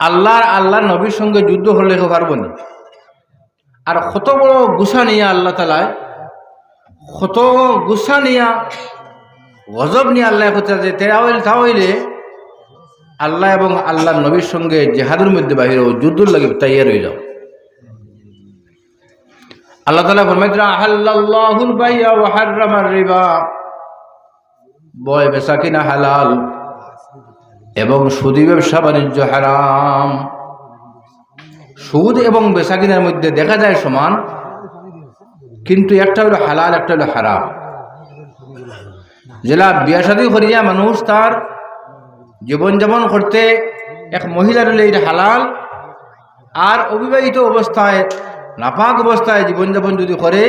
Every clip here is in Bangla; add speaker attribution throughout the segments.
Speaker 1: আল্লাহর আল্লাহ নবীর সঙ্গে যুদ্ধ হলে পারব না। আর কত বড় গুসা নিয়া আল্লাহ তালায় কত গুসা নিয়া, গজব নিয়ে আল্লাহ কথা যে তেরা হইলে তা হইলে, আল্লাহ এবং আল্লাহ নবীর সঙ্গে জেহাদের মধ্যে বাহির যুদ্ধ লাগে তাইয়া রয়ে যাও। আল্লাহ তালা ফরমাইতরা আহাল্লাহুল বাইয়া ওয়া হাররামার রিবা। বয় বেচা কিনা হালাল এবং সুদি ব্যবসা বাণিজ্য হারাম। সুদ এবং বেচা কিনার মধ্যে দেখা যায় সমান, কিন্তু একটা হলো হালাল, একটা হলো হারাম। জেলা বিয়া শাদী করিয়া মানুষ তার জীবনযাপন করতে এক মহিলার হলে এটা হালাল, আর অবিবাহিত অবস্থায়, নাপাক অবস্থায় জীবনযাপন যদি করে,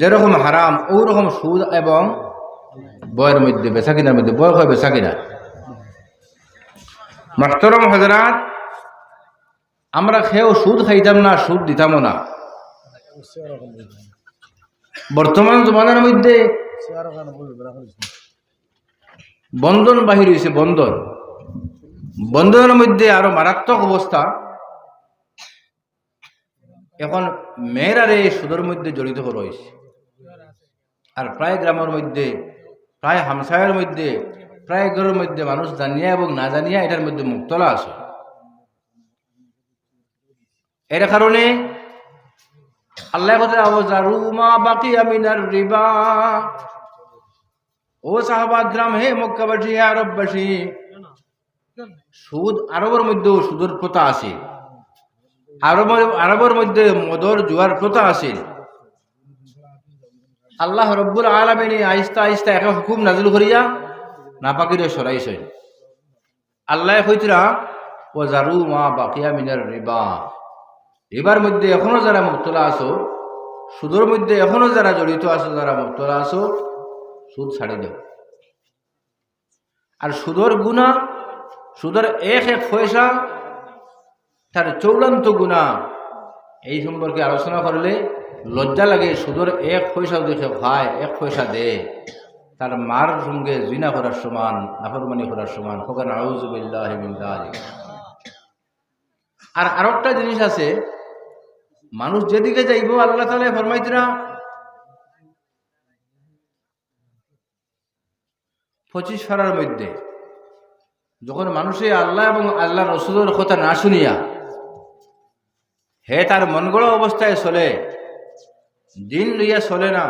Speaker 1: যেরকম হারাম ওই রকম সুদ এবং বয়ের মধ্যে বেচা কিনার মধ্যে বয় হয় বেচা কিনা মাস্তরম হাজরাত আমরা খেয়েও সুদ খাইতাম না, সুদ দিতামও না। বর্তমান জমানার মধ্যে বন্ধন বাহির হয়েছে বন্ধন। বন্ধনের মধ্যে আরও মারাত্মক অবস্থা। এখন মেয়েরারে সুদের মধ্যে জড়িত রয়েছে। আর প্রায় গ্রামের মধ্যে, প্রায় হামসায়ের মধ্যে প্রায় ঘরের মধ্যে মানুষ জানিয়া এবং না জানিয়া এটার মধ্যে মুক্তলা আছে। এর কারণে আল্লাহ কথা আবজারু মা বাকি আমিনার রিবা। ও সাহাবা গ্রাম, হে মক্কাবাসী আরববাসী সুদ আরবের মধ্যেও সুদের প্রথা আছে। আরবের আরবের মধ্যে মদর জুয়ার প্রথা আছে। আল্লাহ রব্বুল আলমিনী আইস্তা আইস্তা একা হুকুম নাজিল করিয়া নাপাকিরে সরাইছেন আল্লাহ কইতরা ও জারু মা বাকিয়া মিনার রিবা। রিবার মধ্যে এখনও যারা মুক্তলা আছো, সুদের মধ্যে এখনও যারা জড়িত আছো, যারা মুক্তলা আছো, সুদ ছাড়ি দেও। আর সুদর গুণা, সুদর এক এক পয়সা, তার চৌড়ান্ত গুণা, এই সম্পর্কে আলোচনা করলে লজ্জা লাগে, সুদর এক পয়সা সে খায় এক পয়সা দে। তার মার সঙ্গে জিনা করার সমান, নাফরমানি করার সমান হোকান আউজুবিল্লাহ আর আরেকটা জিনিস আছে, মানুষ যেদিকে যাইব, আল্লাহ তালা ফরমাইতরা পঁচিশ ফারার মধ্যে, যখন মানুষে আল্লাহ এবং আল্লাহ রসুলের কথা না শুনিয়া, হে তার মনগড় অবস্থায় চলে, দিন লইয়া চলে না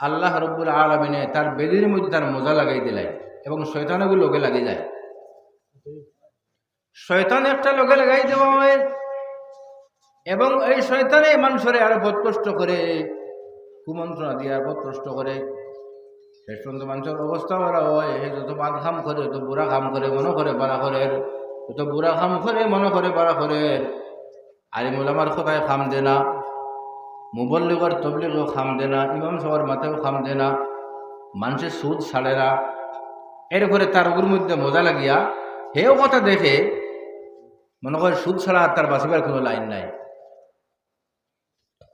Speaker 1: আল্লাহ রব্বুল আলমিনে তার বেদির মধ্যে তার মজা লাগাই দিলাই এবং শয়তানগুলো লোকে লাগে যায় শয়তান একটা লোকে লাগাই দেওয়া হয় এবং এই শয়তানে মানুষরে আরও বদকষ্ট করে, কুমন্ত্রণা দিয়া বদকষ্ট করে। শেষ পর্যন্ত মানুষের অবস্থা ওরা হয়। হে যত বাদ খাম করে, যত বুড়া খাম করে, মনে করে বাড়া করে। যত বুড়া খাম করে, মনে করে বাড়া করে। আলিমুল আমার কোথায় খাম দে না মুবল্লিগর তবলিগও খাম দে না ইমাম সবার মাথাও খাম দে না মানুষের সুদ ছাড়ে না এর করে তার ওর মধ্যে মজা লাগিয়া হেও কথা দেখে মনে করে সুদ ছাড়া আর তার বাঁচিবার কোনো লাইন নাই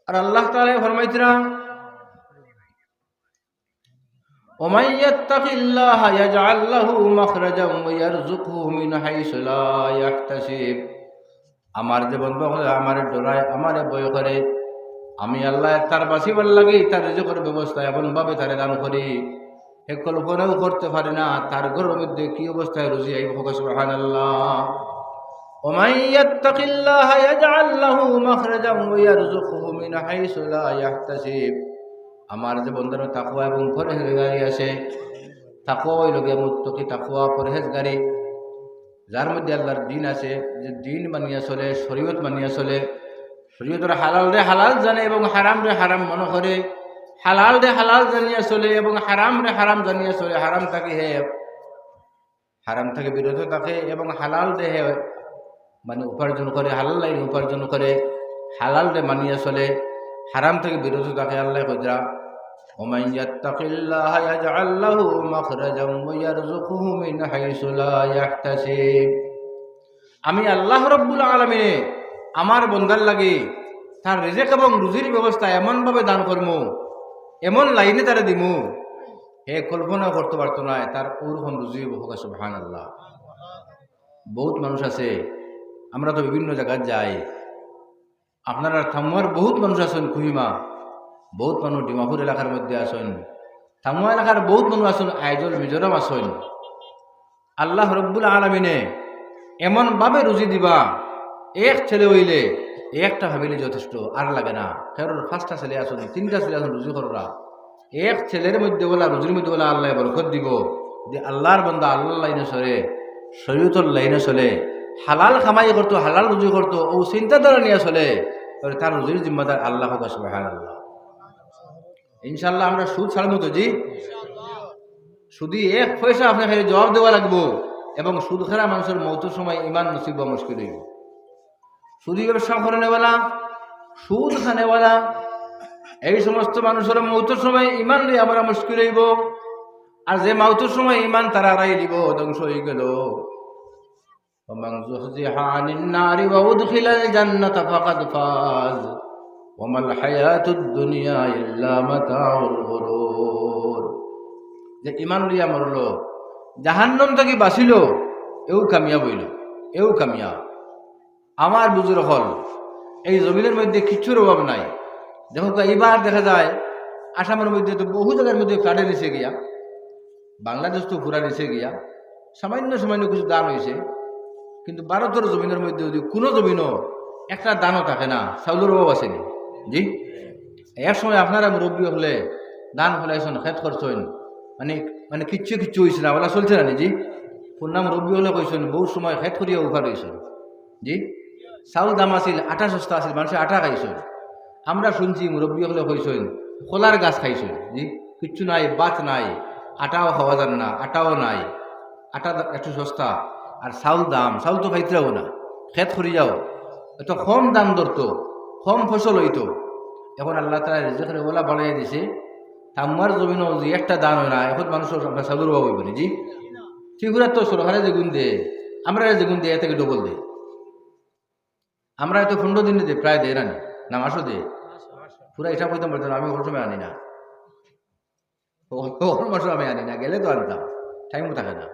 Speaker 1: আর আল্লাহ তাআলা ফরমাইতরা ومن يتق الله يجعل له مخرجا ويرزقه من حيث لا يحتسب আমার যে বন্ধু হলে আমার ডরায় আমারে বয় করে আমি আল্লাহ তার বাঁচিবার লাগি তার রিজকের ব্যবস্থা এমনভাবে তারে দান করি সে কল্পনাও করতে পারে না তার ঘরের মধ্যে কি অবস্থায় রুজি আইব সুবহান আল্লাহ ومن يتق الله يجعل له مخرجا ويرزقه من حيث لا يحتسب আমার যে বন্ধুর তাকুয়া এবং পরহেজগারি আছে তাকুয়া ওই লোকে মুত্তকি তাকুয়া পরহেজগারি যার মধ্যে আল্লাহর দিন আছে যে দিন মানিয়া চলে শরীয়ত মানিয়া চলে শরীয়তের হালাল রে হালাল জানে এবং হারাম রে হারাম মনে করে হালাল রে হালাল জানিয়া চলে এবং হারাম রে হারাম জানিয়া চলে হারাম থাকে হে হারাম থেকে বিরত থাকে এবং হালাল রে হে মানে উপার্জন করে হালাল লাইন উপার্জন করে হালাল রে মানিয়া চলে হারাম থেকে বিরত থাকে আল্লাহ কইরা ومن يتق الله يجعل له مخرجا ويرزقه من حيث لا يحتسب আমি আল্লাহ রব্বুল আলমিনে আমার বন্ধার লাগে তার রিজেক এবং রুজির ব্যবস্থা এমনভাবে দান করমু, এমন লাইনে তারা দিমু, হে কল্পনা করতে পারতো না, তার ওরকম রুজি হোক সুবহান আল্লাহ বহুত মানুষ আছে, আমরা তো বিভিন্ন জায়গায় যাই। আপনারা থামুয়ার বহুত মানুষ আছেন, কুহিমা। বহুত মানুষ ডিমাপুর এলাকার মধ্যে আছেন। থামুয়া এলাকার বহুত মানুষ আছেন, আইজল মিজোরাম আছেন। আল্লাহ রব্বুল আলমিনে এমনভাবে রুজি দিবা এক ছেলে হইলে একটা ভাবিলে যথেষ্ট, আর লাগে না। কারণ পাঁচটা ছেলে আসুন তিনটা ছেলে আসুন রুজি কররা এক ছেলের মধ্যে বলা, রুজির মধ্যে বলা আল্লাহ বরকত দিব। যে আল্লাহর বন্ধা আল্লাহ লাইনে চলে, শরীয়তর লাইনে চলে, হালাল খামাই করতো, হালাল রুজি করতো, ও চিন্তাধারা নিয়ে চলে তার রুজির জিম্মাদার আল্লাহ হোক সুবাহান আল্লাহ ইনশাল্লাহ আমরা সুদ ছাড়বো তো জি? শুধু এক পয়সা আপনাকে জবাব দেওয়া লাগবো, এবং সুদ খারা মানুষের মৌতের সময় ইমান নসিব মুশকিল হইব। সুদি ব্যবসা করেনেওয়ালা সুদ খানেওয়ালা এই সমস্ত মানুষের মৌতের সময় ইমান লই আমরা মুশকিল হইব, আর যে মাউতের সময় ইমান তারা রাই দিব, ধ্বংস হয়ে গেল। যে ইমান থেকে বাঁচিল, এও কামিয়া বইল এও কামিয়া আমার বুজুর হল। এই জমিনের মধ্যে কিচ্ছুর অভাব নাই। দেখো এইবার দেখা যায়, আসামের মধ্যে তো বহু জায়গার মধ্যে ফ্লাডে নিচে গিয়া, বাংলাদেশ তো ঘুরা নিচে গিয়া, সামান্য সামান্য কিছু দান হয়েছে কিন্তু ভারতের জমিনের মধ্যে যদি কোনো জমিনও একটা দানও থাকে না, চাউলের অভাব আসেনি জি? এক সময় আপনারা মুরব্বী হলে দান ফলাইছেন খেত করছেন মানে মানে কিচ্ছু কিচ্ছু হয়েছে না ওলা চলছে না জি? পূর্ণাম রব্বী হলে কইছেন বহু সময় খেত করিয়া উফার হয়েছেন জি? চাউল দাম আছিল আটা সস্তা আছিল মানুষের আটা খাইছেন আমরা শুনছি মুরব্বী হলে কইছেন খোলার গাছ খাইছেন জি কিচ্ছু নাই বাত নাই, আটাও খাওয়া যান না, আটাও নাই, আটা একটু সস্তা আর চাউল দাম চাউল তো খাইতেও না, খেত করি যাও এত কম দাম ধরতো কম ফসল হইতো এখন আল্লাহ তালা রেজেকের ওলা বাড়াই দিছে আমার জমিনও যে একটা দান হয় না এখন মানুষের আপনার হইব না জি ঠিকুরা তো সরকারে যেগুন দে আমরা যেগুন দে থেকে ডবল দে আমরা এত পনেরো দিনে দে প্রায় দে রানি না। মাসও দে পুরা এটা কইতাম পারতাম না, আমি ওর সময় আনি না। ওর মাসও আমি আনি না গেলে তো আনতাম টাইমও থাকে না।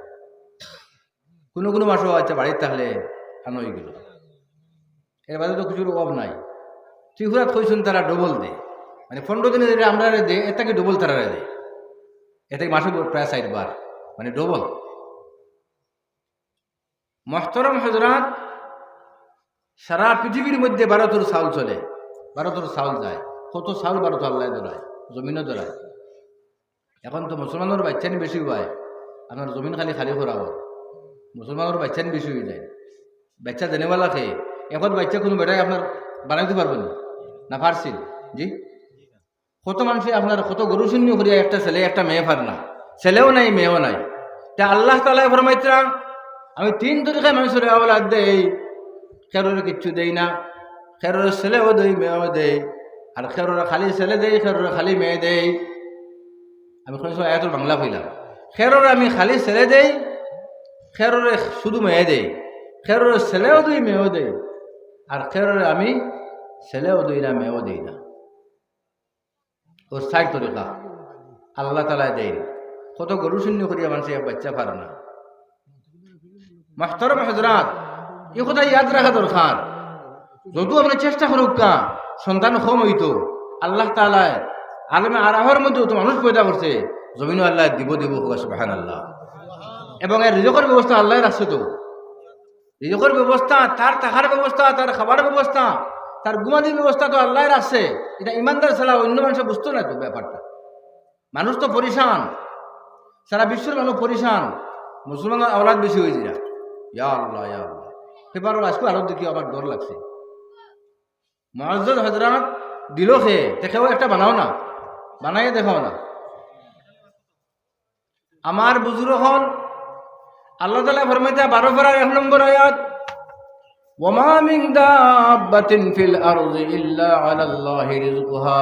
Speaker 1: কোনো কোনো মাসও আচ্ছা বাড়িতে থাকলে আনো হয়ে গেল এর বাদে তো কিছুর অভাব নাই। ত্রিপুরাত কইছেন তারা ডবল দে মানে পনেরো দিনে যেটা আমরা দে এটাকে ডবল তারা দে এটাকে মাসে প্রায় সাইড বার। মানে ডবল মহতরম হজরাত সারা পৃথিবীর মধ্যে ভারতের চাউল চলে। ভারতের চাউল যায়। কত চাউল ভারত আল্লাহ ধরায়? জমিনও ধরায়। এখন তো মুসলমানের বাচ্চানি বেশি হয়। আপনার জমিন খালি খালি করা হয় মুসলমানের বাচ্চানি বেশি হয়ে যায়। বাচ্চা দেনেওয়ালা খেয়ে এখন বাচ্চা কোনো বেটাই আপনার বানাইতে পারবেন না। পারছিল জি? কত মানুষে আপনার কত গরু শূন্য করিয়া একটা ছেলে, একটা মেয়ে পার না। ছেলেও নাই, মেয়েও নাই। তা আল্লাহ তালা ফরমাইতরা, আমি তিন তরিকায় মানুষের আওলাদ দেই। খেরোর কিচ্ছু দেই না। খেরোর ছেলেও দেই, মেয়েও দেই। আর খেরোর খালি ছেলে দেই, খেরোর খালি মেয়ে দেই। আমি সময় এত বাংলা কইলাম। খেরোর আমি খালি ছেলে দেই, খেরোরে শুধু মেয়ে দেই। খেরোর ছেলেও দেই, মেয়েও দেই। আর খেরোরে আমি ছেলেও দেই না, মেয়েও দেই না। ও সাইড তরিকা। আল্লাহ তালা দেয় কত গরু শূন্য করিয়া মানুষের বাচ্চা পারে না। মাস্তরম হজরাত। এই কথা ইয়াদ রাখা দরকার। যদু আপনি চেষ্টা করুক কা সন্তান কম হইতো। আল্লাহ তালায় আলমে আরাহর মধ্যেও তো মানুষ পয়দা করছে। জমিনও আল্লাহ দিব দিব সুবাহান আল্লাহ এবং এর রিজকের ব্যবস্থা আল্লাহ রাখছে তো। রিজকের ব্যবস্থা, তার থাকার ব্যবস্থা, তার খাবার ব্যবস্থা, তার ঘুমানির ব্যবস্থা তো আল্লাহ রাখছে। এটা ইমানদার ছাড়া অন্য মানুষের বুঝতো না তো ব্যাপারটা। মানুষ তো পরিশান। সারা বিশ্বের মানুষ পরিশান। মুসলমানের আওলাদ বেশি হয়েছে ইয়া আল্লাহ ইয়া আল্লাহ। পেপারও আজকে আরো দেখি আমার ডর লাগছে মহাজ হজরাত দিল খে দেখেও একটা বানাও না বানাইয়ে দেখাও না আমার বুজুর হল আল্লাহ তালা ফরমাইতে বারো ফেরার এক নম্বর আয়াত وما من دابة في الأرض إلا على الله رزقها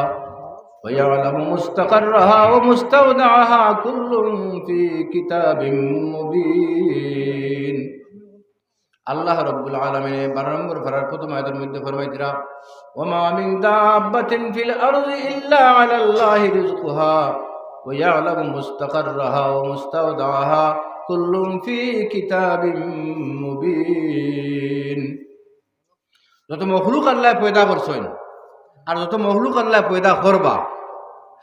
Speaker 1: ويعلم مستقرها ومستودعها كل في كتاب مبين আল্লাহ রব্বুল আলমিনে বারো নম্বর ফেরার প্রথম আয়তের মধ্যে ফরমাইতিরা ওমা মিন দাব্বাতিন ফিল আরদি ইল্লা আলাল্লাহি রিজকুহা, ওয়া ইয়ালামু মুস্তাকাররাহা ওয়া মুস্তাওদাহা কুল্লুম ফি কিতাবিন মুবিন। যত মখলুক আল্লাহ পয়দা করছেন, আর যত মখলুক আল্লাহ পয়দা করবা,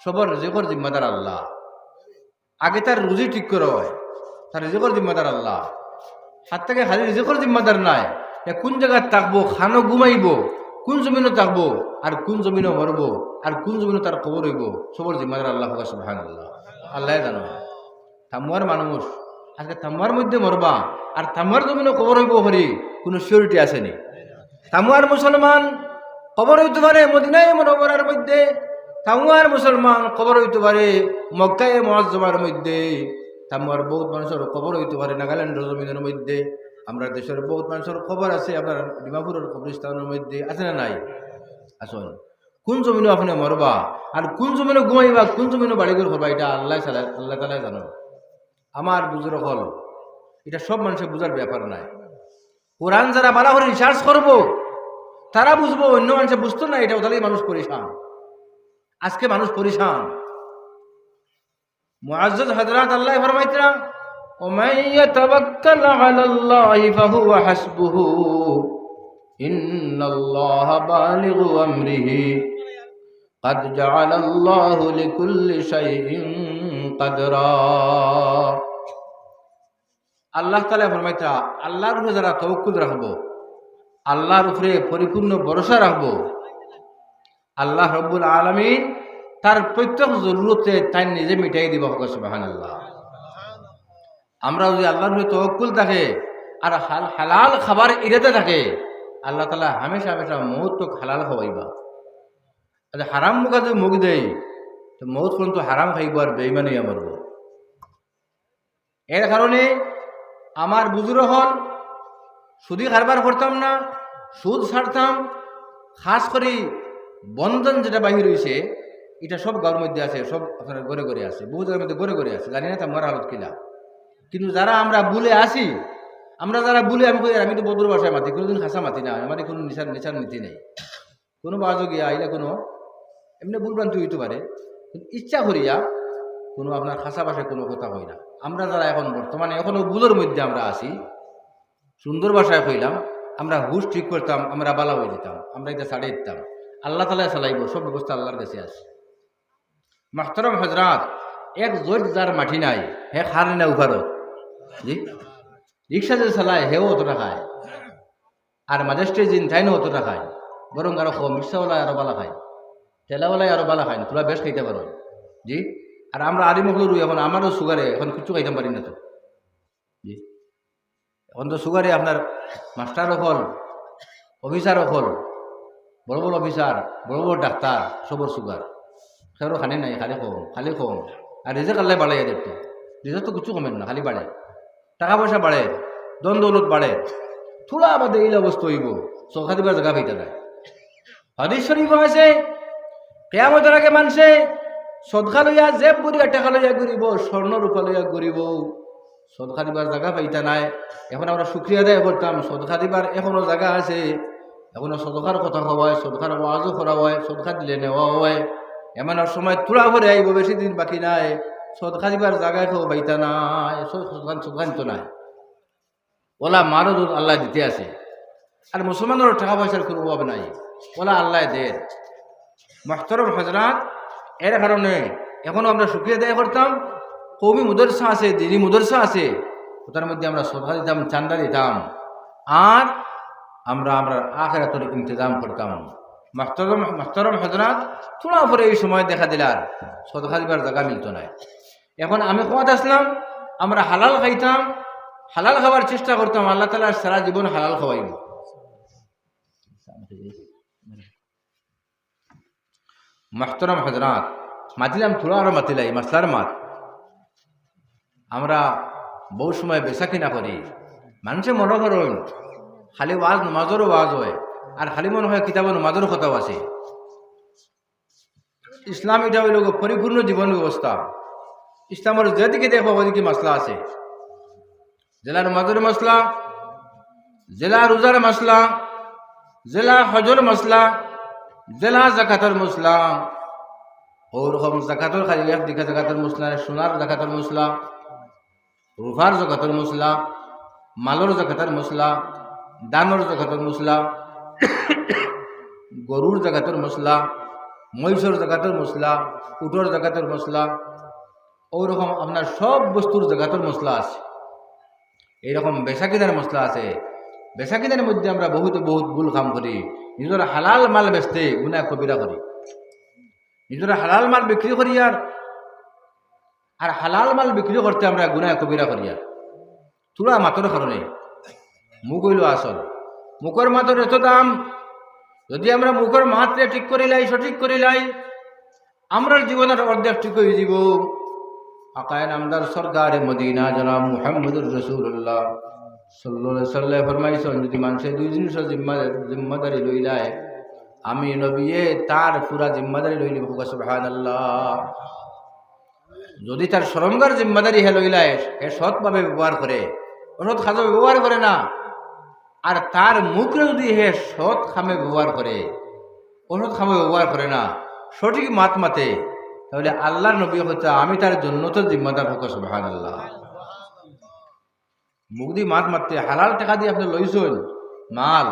Speaker 1: সবর রিজিকর জিম্মাদার আল্লাহ। আগে তার রুজি ঠিক করে হয়, তার রিজিকর জিম্মাদার আল্লাহ। হাত থেকে খালি রিজিকর জিম্মাদার নাই। কোন জায়গায় থাকব, খানো ঘুমাইব, কোন জমিনও থাকব, আর কোন জমিনও মরব, আর কোন জমিনও তার খবর হইব, সবর জিম্মাদার আল্লাহ সুবহান আল্লাহ আল্লাহ জানো। থামুয়ার মানুষ, আজকে থামুয়ার মধ্যে মরবা, আর থামুয়ার জমিনও খবর হইব হরি, কোনো সিওরিটি আসেনি থামুয়ার মুসলমান খবর হইতে পারে মদিনায় মনোবরার মধ্যে থামুয়ার মুসলমান খবর হইতে পারে মক্কায় মহাজমার মধ্যে। থামুয়ার বহুত মানুষের খবর হইতে পারে নাগাল্যান্ডের জমিনের মধ্যে। আমরা দেশের বহুত মানুষের খবর আছে, আপনার ডিমাপুরের কবরস্থানের মধ্যে, আছে না নাই? আসুন। কোন জমিনও আপনি মরবা? আর কোন জমিনও ঘুমাইবা? কোন জমিনও বাড়ি করে করবা? এটা আল্লাহ আল্লাহ তালাই জানো। আমার বুঝর হল, এটা সব মানুষের বুঝার ব্যাপার নাই। কোরআন যারা বালা করে রিসার্চ করব, তারা বুঝব, অন্য মানুষে বুঝতো না এটা ওদের মানুষ পরিশান। আজকে মানুষ পরিশান। মুআজ্জাজ হযরত আল্লাহ ফরমাইতরা ومن يتوكل على الله فهو حسبه إن الله بالغ أمره قد جعل الله لكل شيء قدرا আল্লাহ তালা ফরমাইতা আল্লাহর উপরে যারা তবকুল রাখবো আল্লাহর উপরে পরিপূর্ণ ভরসা রাখবো আল্লাহ রব্বুল আলমিন তার প্রত্যেক জরুরতে তাই নিজে মিটাই দিব সুবাহান আল্লাহ আমরা যদি আল্লাহর তবকুল থাকে, আর হাল, হালাল খাবার ইরাতে থাকে, আল্লাহ তালা হামেশা হামেশা মৌত তো হালাল খাওয়াইবা। হারাম মুখা যদি মুখ দেয় তো মৌত পর্যন্ত হারাম খাইব আর বেইমানি মারব এর কারণে আমার বুজুর হল সুদি কারবার করতাম না, সুদ ছাড়তাম, খাস করে বন্ধন যেটা বাহির হয়েছে এটা সব গাঁর মধ্যে আছে, সব আপনার ঘরে ঘরে আছে, বহু জায়গার মধ্যে ঘরে ঘরে আছে, জানি না তা মরা হালত কিনা। কিন্তু যারা আমরা বুলে আসি, আমরা যারা বুলে আমি আমি তো বদর বাসায় মাতি, কোনোদিন খাসা মাতি না, আমার কোনো নিচার নিচার নীতি নেই। কোনো বাজও গিয়া, আইলে কোনো, এমনি ভুলভ্রান্তি হইতে পারে। ইচ্ছা করিয়া কোনো আপনার খাসা ভাষায় কোনো কথা হয় না। আমরা যারা এখন বর্তমানে এখনও বুলোর মধ্যে আমরা আছি, সুন্দর ভাষায় কইলাম, আমরা হুশ ঠিক করতাম, আমরা বালা হয়ে দিতাম আমরা এটা ছাড়িয়ে দিতাম। আল্লাহ তালা চালাইব, সব ব্যবস্থা আল্লাহর কাছে আছে। মাহতরম হজরাত, এক জোর যার মাটি নাই, হে খার না উভারত জি? রিক্সা যে চালায় হেও অতটা খায়। আর মাঝেস্টে জিন তাইনও অতটা খায়। বরং আরও কম রিক্সাওয়ালায় আরও বালা খায়। ঠেলাওয়ালায় আরও বালা খায় না তোরা বেশ খাইতে পারো জি? আর আমরা আদিমগুলো রুই এখন আমারও সুগারে এখন কিচ্ছু খাইতে পারি না তো? জি? এখন তো সুগারে আপনার মাস্টারও হল অফিসারও হল বড় বড় অফিসার বড় বড় ডাক্তার সবর সুগার সেরও খালি নাই খালি কম খালি কম আর রেজেক আল্লাহ বাড়াই এদের তো রেজেক তো কিছু কমেন না খালি বাড়ে টাকা পয়সা বাড়ে দন দৌলত বাড়ে থোড়া বাদে এই অবস্থা হইব চৌখা দিবার জায়গা পাইতে নাই হাদিস শরীফ আছে কেয়ামতের আগে মানুষে সদখা লইয়া জেব করিয়া টেকা লইয়া ঘুরিব স্বর্ণ রূপা লইয়া ঘুরিব সদখা দিবার জায়গা পাইতা নাই এখন আমরা সুক্রিয়া দেয় করতাম সদখা দিবার এখনও জায়গা আছে এখনও সদকার কথা হওয়া হয় সদকার ওয়াজও করা হয় সদকা দিলে নেওয়া হয় এমন আর সময় তুলা ভরে আইব বেশি দিন বাকি নাই। সদকা দিবার জায়গায় কেউ পাইতা নাই সদকান সদকান তো নাই। ওলা মারও দুধ আল্লাহ দিতে আছে। আর মুসলমানের টাকা পয়সার কোনো অভাব নাই। ওলা আল্লাহ দে মাহতরম হজরাত এর কারণে এখনও আমরা সুক্রিয়া দেয় করতাম। কৌমি মুদরসা আছে দিদি মুদরসা আছে। ওটার মধ্যে আমরা সদকা দিতাম, চান্দা দিতাম। আর আমরা আমরা আখেরাতের ইন্তজাম করতাম। মাস্তরম মাস্তরম হজরাত থোড়া পরে এই সময় দেখা দিলার সদকা দিবার জায়গা মিলত নাই। এখন আমি কোয়াত আসলাম, আমরা হালাল খাইতাম, হালাল খাবার চেষ্টা করতাম, আল্লাহ তালার সারা জীবন হালাল খাওয়াইব। মাস্তরম হজরাত মাতিলাম থোড়া আরও মাতিলাই মাসলার মাত আমরা বহু সময় বেচা কিনা করি, মানুষে মনে করুন, খালি ওয়াজ, নমাজেরও ওয়াজ হয়। আর খালি মনে হয় কিতাব নমাজেরও কথাও আছে। ইসলাম এটা হইল পরিপূর্ণ জীবন ব্যবস্থা। ইসলামের যেদিকে দেখব ওদিকে মশলা আছে। জেলা নমাজের মশলা জেলা রোজার মশলা জেলা হজর মশলা জেলা জাকাতের মশলা ওরকম জাকাতের খালি দিকে জাকাতের মশলা সোনার জাকাতের মশলা রুফার জাকাতের মশলা মালর জাকাতের মশলা দানর জাকাতের মশলা গরুর জাগাতের মশলা, মহিষর জাগাতের মশলা, উটর জাগাতের মশলা ওরকম আপনার সব বস্তুর জাগাতের মশলা আছে। এইরকম বেচা কিনার মশলা আছে। বেচা কিনার মধ্যে আমরা বহুত বহুত ভুল কাম করি। নিজের হালাল মাল বেচতে গুণা কবিরা করি। নিজের হালাল মাল বিক্রি করি আর আর হালাল মাল বিক্রি করতে আমরা গুণা কবিরা করি আর। তুলা মাতর কারণে। মুখ আসল। মুখর মাতর এত দাম, যদি আমরা মুখর মাত্রে ঠিক করিলাই সঠিক করিলাই আমরার জীবনের অর্ধেক ঠিক হয়ে যাব। আকায় নামদার সরকারে মদিনা জনাব মুহাম্মদুর রসুল্লাহ সাল্লাহ সাল্লাহ ফরমাইছেন, যদি মানুষের দুই জিম্মা, জিম্মাদারি লইলায় আমি নবিয়ে তার পুরা জিম্মাদারি লইলি সুবহান আল্লাহ যদি তার সরঙ্গার জিম্মাদারি হে লইলায় হে সৎভাবে ব্যবহার করে, অসৎ খাদ্য ব্যবহার করে না আর তার মুখে যদি হে সৎ খামে ব্যবহার করে। অসৎ খামে ব্যবহার করে না, সঠিক মাত মাতে। তাহলে আল্লাহর নবী হচ্ছে আমি তার জন্য তো জিম্মাদার হোক সুবহান আল্লাহ মুখ দিয়ে মাত মারতে, হালাল টাকা দিয়ে আপনি লইছেন, মাল।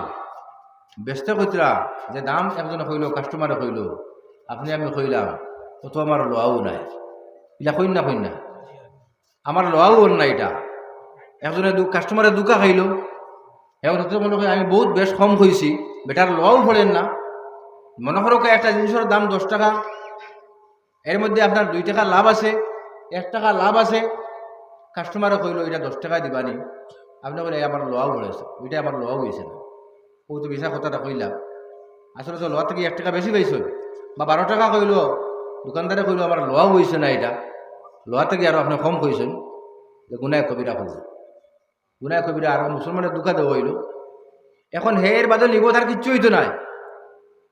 Speaker 1: ব্যস্ত কইতরা যে দাম একজনে কইল কাস্টমারে কইল আপনি আমি কইলাম ও তো আমার লোয়াও নাই। ইলা কইন না কইন না। আমার লোয়াও না এটা। একজনে দু কাস্টমারে দুকা খাইল এখন হতে মনে হয় আমি বহুত বেশ কম হয়েছি বেটার লোয়াও পড়েন না। মনে করো একটা জিনিসের দাম দশ টাকা, এর মধ্যে আপনার দুই টাকা লাভ আছে, এক টাকা লাভ আছে। কাস্টমারে কইল, এটা দশ টাকা দিবানি আপনি বলে আমার লোয়াও পড়েছে ওইটা আমার লোয়াও হয়েছে না। ও তো বিশা কথাটা কইলাম আসলে তো লোয়া থেকে এক টাকা বেশি পাইছ? বা বারো টাকা কইল, দোকানদারে কইল, আমার লোয়াও হয়েছে না এটা। লোয়া থেকে আরও আপনি কম কইছেন। যে গুনায় কবিরা হল গুনায় কবিরা আর মুসলমানের দুঃখা দেওয়া হইল। এখন হে এর বাদল নিব তার কিচ্ছু হইতো নাই।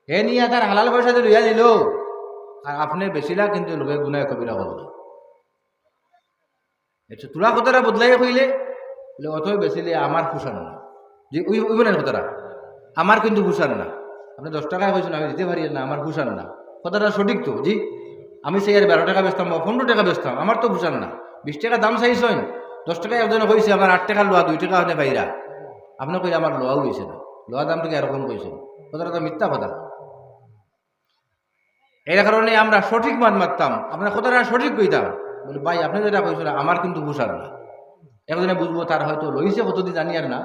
Speaker 1: হে নিয়ে তার হালাল পয়সাতে লইয়া দিল। আর আপনি বেশিলা কিন্তু লোকে গুনায় কবিরা হল। আচ্ছা তোরা কথাটা বদলাই কইলে, বলে অতই বেশিলে আমার খুশান না। যে না কথাটা, আমার কিন্তু খুশান না। আপনি দশ টাকায় কইছেন, আমি দিতে পারি না, আমার খুশান না। কথাটা সঠিক তো, জি? আমি সেই আর বারো টাকা বেচতাম বা পনেরো টাকা বেচতাম, আমার তো খুশান না। বিশ টাকা দাম চাইছেন? দশ টাকা একজনে কইছে, আমার আট টাকা লোয়া দুই টাকা হতে পাইরা। আপনি কইলে, আমার লোয়াও হয়েছে না। লোয়া দাম থেকে এরকম কইছেন কথাটা তো মিথ্যা কথা। এর কারণে আমরা সঠিক মাত মারতাম আপনার কথাটা সঠিক কইতাম। বলি, ভাই, আপনি যেটা কইছেন, আমার কিন্তু হুশার না। একজনে বুঝব, তার হয়তো লইছে কতদিন, জানি আর না।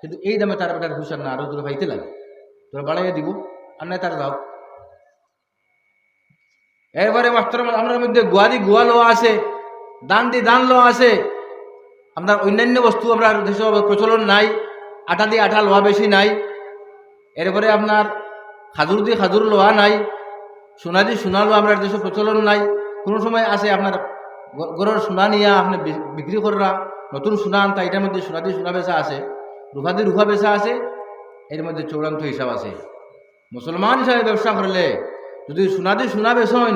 Speaker 1: কিন্তু এই দামে তার বেটার হুশার না, আরও দূরে পাইতে লাগে। তোরা বাড়াইয়া দিব, আর নাই তার যাও। এরপরে মাস্টার আমার মধ্যে গোয়াদি গোয়া লোয়া আছে দান দি দান লোয়া আছে। আপনার অন্যান্য বস্তু আমরা দেশে প্রচলন নাই, আটা দিয়ে আটা লোয়া বেশি নাই, এরপরে আপনার খাজুর দিয়ে খাজুর লোয়া নাই, সোনা দিয়ে সোনা লোয়া আমরা দেশে প্রচলন নাই, কোনো সময় আছে আপনার গড়ের সোনা নিয়ে আপনি বিক্রি করা, নতুন সোনা আনতা, এটার মধ্যে সোনা দিয়ে সোনা বেচা আছে রুফা দিয়ে রুফা বেচা আছে এর মধ্যে চূড়ান্ত হিসাব আছে। মুসলমান হিসাবে ব্যবসা করলে যদি সোনা দিয়ে সোনা বেচন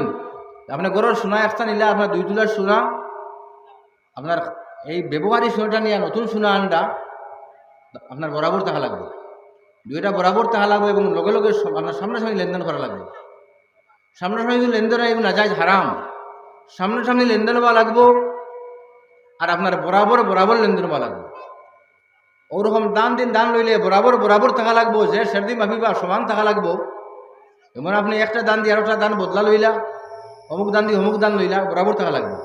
Speaker 1: আপনার গড়ের সোনা একটা নিলে আপনার দুই তোলার সোনা, আপনার এই ব্যবহারী সোনাটা নিয়ে নতুন সোনা আনটা, আপনার বরাবর থাকা লাগবে। দুইটা বরাবর থাকা লাগবে এবং লগে লগে আপনার সামনাসামনি লেনদেন করা লাগবে। সামনাসামনি যদি লেনদেন হয় না যায়, হারাম। সামনাসামনি লেনদেন হওয়া লাগবো আর আপনার বরাবর বরাবর লেনদেন হওয়া লাগবে। ওরকম দান দিন দান লইলে বরাবর বরাবর থাকা লাগবো, যে সেরদি মাফিবা সমান থাকা লাগবো। এমন আপনি একটা দান দিয়ে আরেকটা দান বদলা লইলা, অমুক দান দিয়ে অমুক দান লইলা, বরাবর থাকা লাগবে।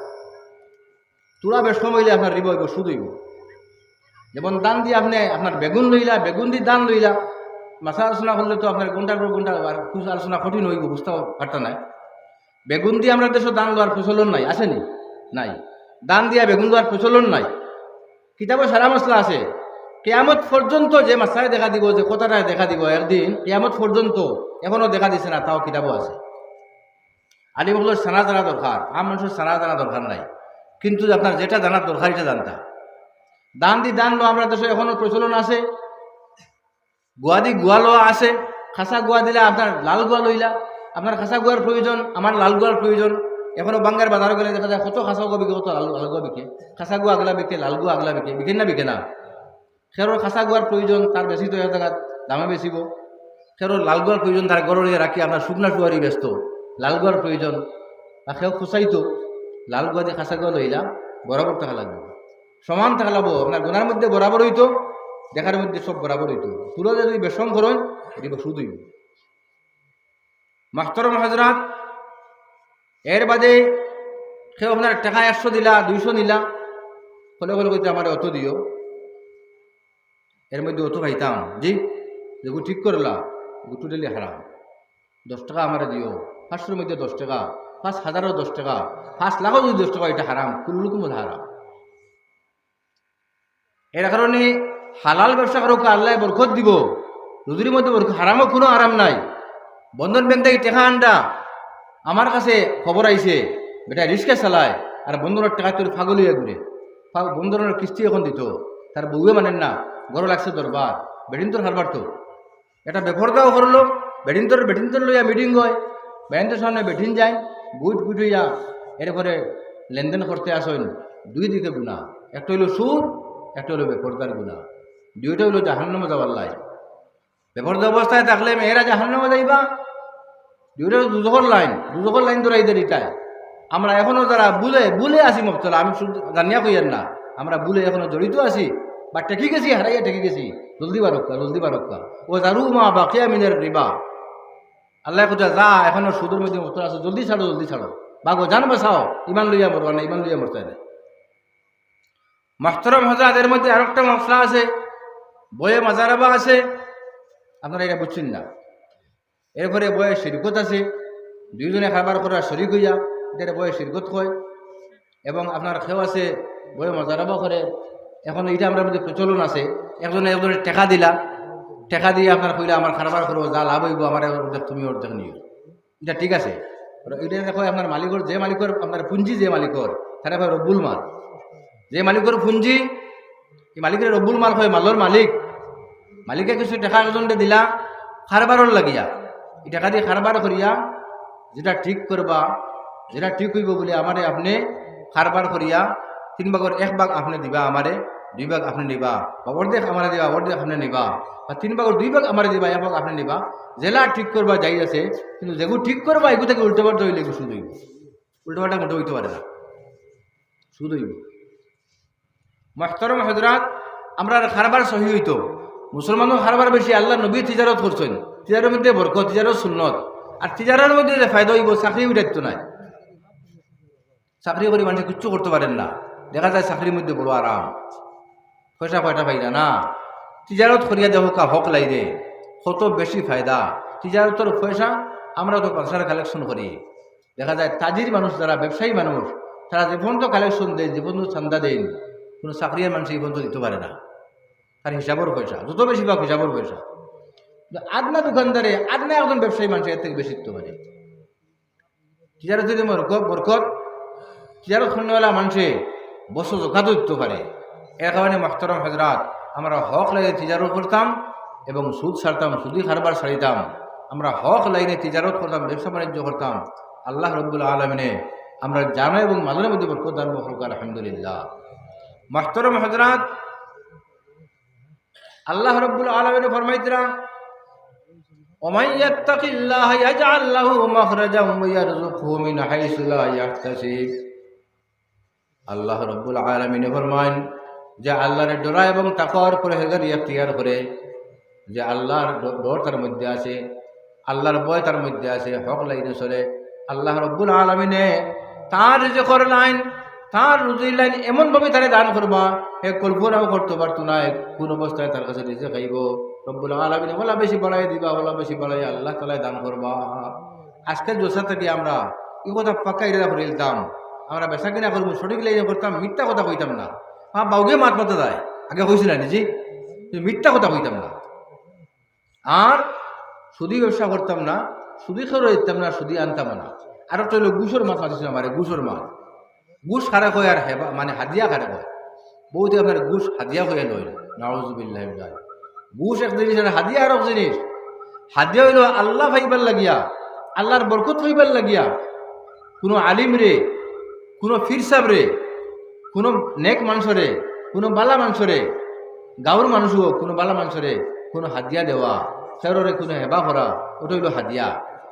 Speaker 1: কম হইলে আপনার রিব হইব, সুদ হইব। যেমন দান দিয়ে আপনি আপনার বেগুন লইলা, বেগুন দিয়ে দান লইলা মাথা আলোচনা করলে তো আপনার ঘণ্টার পর ঘণ্টা আর আলোচনা কঠিন হইব, বুঝতে পারতা নাই। বেগুন দিয়ে আমরা দেশে দান লওয়ার প্রচলন নাই, আসেনি? নাই। দান দিয়া বেগুন দেওয়ার প্রচলন নাই। কিতাবে সারা মশলা আছে। কেয়ামত পর্যন্ত যে মাসায় দেখা দিব, যে কথাটায় দেখা দিব, একদিন কেয়ামত পর্যন্ত এখনও দেখা দিছে না, তাও কিতাবও আছে। আলিম হলো সানা জানা দরকার, আম মানুষের সানা জানা দরকার নাই। কিন্তু আপনার যেটা জানার দরকার এটা জানতা দান দি দান লো, আমরা দেশে এখনও প্রচলন আছে। গোয়া দি গোয়া লোয়া আছে, খাসা গোয়া দিলে আপনার লাল গোয়া লইলা। আপনার খাসা গোয়ার প্রয়োজন, আমার লাল গোয়ার প্রয়োজন। এখনও বাঙ্গার বাজার গেলে দেখা যায় কত খাসা গোয়া বিকে, কত লাল লাল গোয়া বিকে। খাসা গোয়া আগলা বিকে, লাল গোয়া আগলা বিকে বিকেন না বিকে না। খেরোর খাসা গোয়ার প্রয়োজন, তার বেশি তো জায়গা দামে বেশিব। খেরোর লাল গোয়ার প্রয়োজন, তার গররে রাখি, আপনার শুকনা শুয়ারি ব্যস্ত। লাল গোয়ার প্রয়োজন বা সেও খুচাইতো লাল গোয়া দিয়ে খাসা গোয়া লইলা বরাবর থাকা লাগবে। সমান থাকা লাগবো। আপনার গোনার মধ্যে বরাবর হইতো দেখার মধ্যে সব বরাবর হইতো তুলা যদি বেসম করেন, এটি সুদ হইব মাস্তরম হাজরাত, এর বাদে সে আপনার টাকা একশো দিলা, দুইশো নিলা, ফলে ফলে কইতে আমার অত দিও। এর মধ্যে অত খাইতাম। জি যেগুলো ঠিক করলা গুটু দিলে হারাম। দশ টাকা আমার দিও। পাঁচশোর মধ্যে দশ টাকা। পাঁচ হাজারও দশ টাকা, পাঁচ লাখও যদি দশ টাকা এটা হারাম, কুল্লুকুম হারাম। এর কারণে হালাল ব্যবসা করোকে আল্লাহ বরকত দিব রুজির মধ্যে হারামও কোনো আরাম নাই। বন্ধন ব্যাংক থেকে টেকা আন্ডা, আমার কাছে খবর আইছে, বেটা রিক্সা চালায়, আর বন্ধনের টাকা তোর ফাগল হইয়া ঘুরে। বন্ধনের কিস্তি এখন দিত, তার বউয়ে মানেন না, গরো লাগছে দরবার বেডিন তোর হারবার তো। এটা বেফরদাও করল বেডিন তোর বেডিন তোর লইয়া মিটিং হয় বেডিন তোর সামনে বেঠিন যায়। বুট হইয়া এরপরে লেনদেন করতে আসেন, দুই দিকে গুণা একটা হইল সুদ, একটা হইল বেফরদার গুণা দুইটা হইল জাহান্নামে যাওয়ার লাই। বেফরদা অবস্থায় থাকলে মেয়েরা জাহান্নামে যাইবা। দুইটা দুজকর লাইন। দুজকর লাইন ধরাই দেয় এটাই আমরা এখনও যারা বুলে বুলে আছি মফতলা, আমি শুধু জানিয়া কইয়ার না, আমরা বুলে এখনও জড়িত আছি। বা টেকি গেছি হারাইয়া টেকি গেছি জলদি বারক্কা জলদি বারক্কা। ও জারু মা বাকিয়া মিনের রিবা। আল্লাহ কোথা যা, এখনও সুদের মধ্যে মফতলা আছে, জলদি ছাড়ো জলদি ছাড়ো। বাগো, জান বাসাও ইমান লইয়া মরবা না, ইমান লইয়া মরতে না মাস্তরম এর মধ্যে আরেকটা মশলা আছে বয়ে মাজারাবা আছে। আপনারা এটা বুঝছেন না। এরপরে বয়ে শিরকত আছে। দুইজনে খাবার করার শরিক হইয়া এটা বয়ে শিরকত কয় এবং আপনার খেও আছে বয়ে মজারাবা করে। এখন এটা আমরা মধ্যে প্রচলন আছে। একজনে একজনের টেকা দিলা টেকা দিয়ে আপনার কইলা আমার খাবার করব, যা লাভ হইব, আমার অর্ধেক তুমি অর্ধেক নিও। এটা ঠিক আছে। এটা দেখো, আপনার মালিকর যে মালিকর, আপনার পুঞ্জি যে মালিকর, তারা হয় রব্বুল মাল। যে মালিকর পুঞ্জি এই মালিকের রব্বুল মাল হয় মালর মালিক। মালিকে কিছু টাকা একজনকে দিলা খারবারর লাগিয়া। এই টাকা দিয়ে খারবার করিয়া, যেটা ঠিক করবা, যেটা ঠিক হইব বলে আমারে আপনি খারবার করিয়া, তিন ভাগর এক ভাগ আপনি দিবা আমারে। দুই ভাগ আপনি নিবা। বা অর্ধেক আমারে দিবা, অর্ধেক আপনি নিবা। বা তিন ভাগর দুই ভাগ আমারে দিবা, এক ভাগ আপনি নিবা। জেলা ঠিক করবা যাই আছে, কিন্তু যেগুলো ঠিক করবা এগুলো থেকে উল্টো পাল্টা হইলে হইব। উল্টো পাল্টা মোটে হইতে পারে না। সুদ হইব। মাহতরম হজরাত আমরা খারবার সহি হইতো। মুসলমানও খারবার বেশি, আল্লাহ নবী তিজারত করছেন। তিজারের মধ্যে বরকত তিজারত সুন্নত। আর তিজারের মধ্যে যে ফায়দা হইব চাকরি উঠাইতো নাই। চাকরি করে মানুষ কিচ্ছু করতে পারেন না। দেখা যায় চাকরির মধ্যে বড় আরাম। পয়সা পয়সা পাইলা না তিজারত করিয়া দেহ কা হক লাই দে, কত বেশি ফায়দা। তিজারতর পয়সা আমরা তো পয়সার কালেকশন করি। দেখা যায় তাজির মানুষ, যারা ব্যবসায়ী মানুষ, তারা যে পর্যন্ত কালেকশন দেয়, যে পর্যন্ত চান্দা দেন কোনো চাকরিয়ার মানুষ এই পর্যন্ত দিতে পারে না। তার হিসাবর পয়সা, যত বেশি পাক হিসাবর পয়সা। আদনা দোকানদারে আদনা একজন ব্যবসায়ী মানুষ এর থেকে বেশি দিতে পারে। তিজারত যদি বরকত বরকত তিজারত খন্ডওয়ালা মানুষে বছর জোখাত দিতে পারে। এর কারণে মাস্তরম হজরাত আমরা হক লাইনে তিজারত করতাম এবং সুদ ছাড়তাম সুদি খারবার ছাড়িতাম আমরা হক লাইনে তিজারত করতাম ব্যবসা বাণিজ্য করতাম আল্লাহ রব্বুল আলমিনে আমরা জানো এবং মাদনের মধ্যে বরকত দান বরকত আলহামদুলিল্লাহ মাস্তরম হজরাত আল্লাহ রব্বুল আলমিনে ফরমাইতরা ومن يتق الله يجعل له مخرجا ويرزقه من حيث لا يحتسب আল্লাহ রব্বুল আলমিনে ফরমান যে আল্লাহর ডরা এবং তাকর পরহেজার ইখতিয়ার করে, যে আল্লাহর ডর তার মধ্যে আছে, আল্লাহর বয় তার মধ্যে আছে, হক লাইনে চলে, আল্লাহ রব্বুল আলমিনে তার যে কর লাইন, তার রুজির লাইন এমনভাবে তারে দান করবা, হে কল্পনাও করতে পারতো না, কোন অবস্থায় তার কাছে নিজে খাইব রব্বুল আলমিনে ওলা বেশি বাড়াই দিবা, ওলা বেশি বাড়াই আল্লাহ তালায় দান করবা। আজকের জোসা থেকে আমরা এই কথা পাক্কা ইরা করে দিতাম আমরা বেচা কিনা করব, সঠিক লাইনে করতাম, মিথ্যা কথা কইতাম না। হ্যাঁ বাউকে মাত মাতে যায়। আগে হয়েছিল নিজে। কিন্তু মিথ্যা কথা কইতাম না। আর সুদি ব্যবসা করতাম না, সুদি খেয়ে দিতাম না, সুদি আনতাম না। আর একটা গুসর মাছ মাতিছিল আমার, গুসর মাছ। গুস খারা কয় আর হেবা মানে হাদিয়া খারা কয়। বহুতে আপনার গুস হাদিয়া হয়ে লইল। নাউজুবিল্লাহ গুস এক জিনিস আর হাদিয়া আর এক জিনিস। হাদিয়া হইল আল্লাহ ভাইবার লাগিয়া, আল্লাহর বরকত হইবার লাগিয়া। কোনো আলিম রে, কোনো ফির সাহেব রে কোনো নেক মানুষরে কোনো বালা মানুষরে গাঁৱৰ মানুষ হোক কোনো বালা মানুষরে কোনো হাদিয়া দেওয়া সেররে কোনো হেবা করা ওটা হইল হাদিয়া